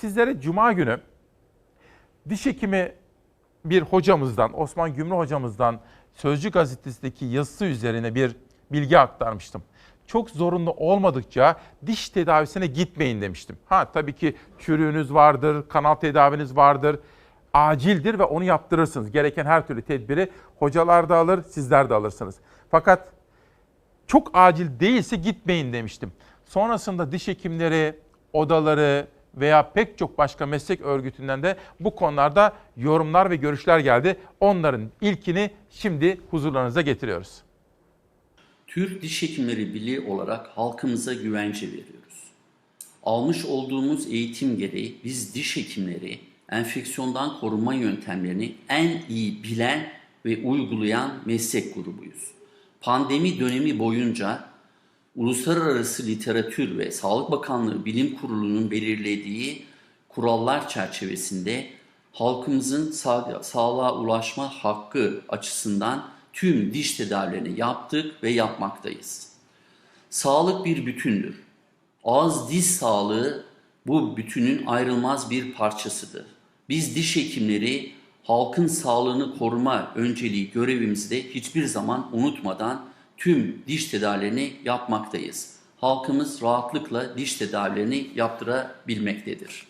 Sizlere cuma günü diş hekimi bir hocamızdan, Osman Gümrü hocamızdan Sözcü gazetesindeki yazısı üzerine bir bilgi aktarmıştım. Çok zorunlu olmadıkça diş tedavisine gitmeyin demiştim. Ha tabii ki çürüğünüz vardır, kanal tedaviniz vardır. Acildir ve onu yaptırırsınız. Gereken her türlü tedbiri hocalar da alır, sizler de alırsınız. Fakat çok acil değilse gitmeyin demiştim. Sonrasında diş hekimleri, odaları veya pek çok başka meslek örgütünden de bu konularda yorumlar ve görüşler geldi. Onların ilkini şimdi huzurlarınıza getiriyoruz. Türk Diş Hekimleri Birliği olarak halkımıza güvence veriyoruz. Almış olduğumuz eğitim gereği biz diş hekimleri enfeksiyondan korunma yöntemlerini en iyi bilen ve uygulayan meslek grubuyuz. Pandemi dönemi boyunca uluslararası literatür ve Sağlık Bakanlığı Bilim Kurulu'nun belirlediği kurallar çerçevesinde halkımızın sağ, sağlığa ulaşma hakkı açısından tüm diş tedavilerini yaptık ve yapmaktayız. Sağlık bir bütündür. Ağız diş sağlığı bu bütünün ayrılmaz bir parçasıdır. Biz diş hekimleri halkın sağlığını koruma önceliği görevimizi de hiçbir zaman unutmadan tüm diş tedavilerini yapmaktayız. Halkımız rahatlıkla diş tedavilerini yaptırabilmektedir.